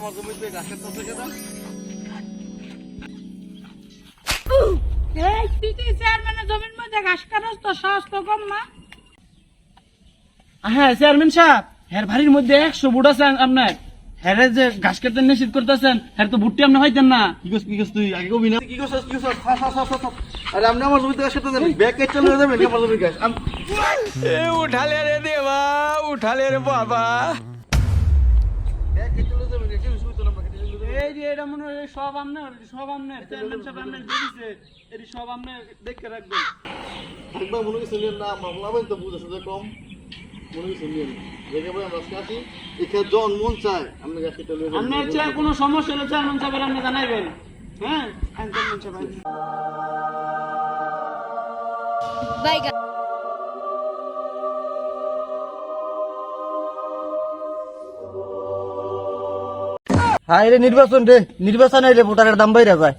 আমার জমিতে গাছের চাষে কেন এই তুই তুই চেয়ারম্যানের জমির মধ্যে ঘাস কাটস তো? সাহস তো কম না। হ্যাঁ চেয়ারম্যান সাহেব হ্যার ভারির মধ্যে একশো বুট আছে আপনার। হ্যারে যে ঘাস কাটতে নিশ্চিত করতেছেন হ্যার তো বুটটি আপনি হইতেন না। কি করছ কি করছ তুই? আগে কবি না? কি করছ কি করছ খা খা খা খা খা। আরে আপনি আমার জমিতে গাছ কাটতে যাবেন। ব্যাগ কেটে চলে যাবেন আমার জমির গাছ আম- উঠালে রে দেবা উঠালে রে বাবা ব্যাগ কেটে চলে যাবেন এটা শুধু তো না কেটে যাবেন এটা মনে হয় সব আপনার সব আপনার চেয়ারম্যান সাহেব আপনার দিয়েছে এটি সব আপনার দেখে রাখবেন। একবার মনে কিছু নিলেন না মামলাবেন তো বুঝেছে যে কম। মনে কিছু নিলেন দেখে ভাই আমরা আসি এখানে জন মন চায় আপনি গাছ চলে আপনার চেয়ার কোনো সমস্যা হলে চেয়ারম্যান সাহেবের আপনি জানাইবেন। হ্যাঁ? চেয়ারম্যান সাহেব Bye, হ্যাঁ রে নির্বাচন রে। নির্বাচন আইলে ভোটারের দাম বাইরে যায়।